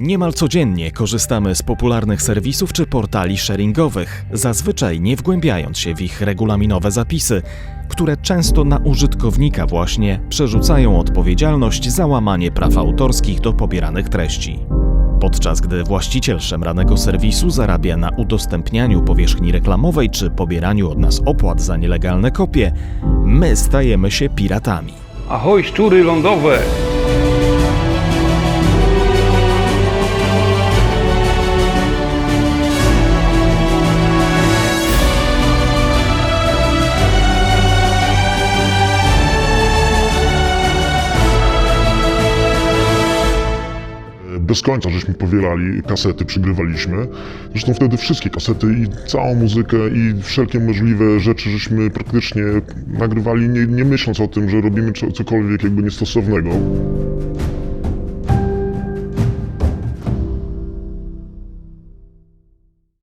Niemal codziennie korzystamy z popularnych serwisów czy portali sharingowych, zazwyczaj nie wgłębiając się w ich regulaminowe zapisy, które często na użytkownika właśnie przerzucają odpowiedzialność za łamanie praw autorskich do pobieranych treści. Podczas gdy właściciel szemranego serwisu zarabia na udostępnianiu powierzchni reklamowej czy pobieraniu od nas opłat za nielegalne kopie, my stajemy się piratami. Ahoj, szczury lądowe! Bez końca żeśmy powielali kasety, przygrywaliśmy. Zresztą wtedy wszystkie kasety i całą muzykę i wszelkie możliwe rzeczy żeśmy praktycznie nagrywali nie, nie myśląc o tym, że robimy co, cokolwiek jakby niestosownego.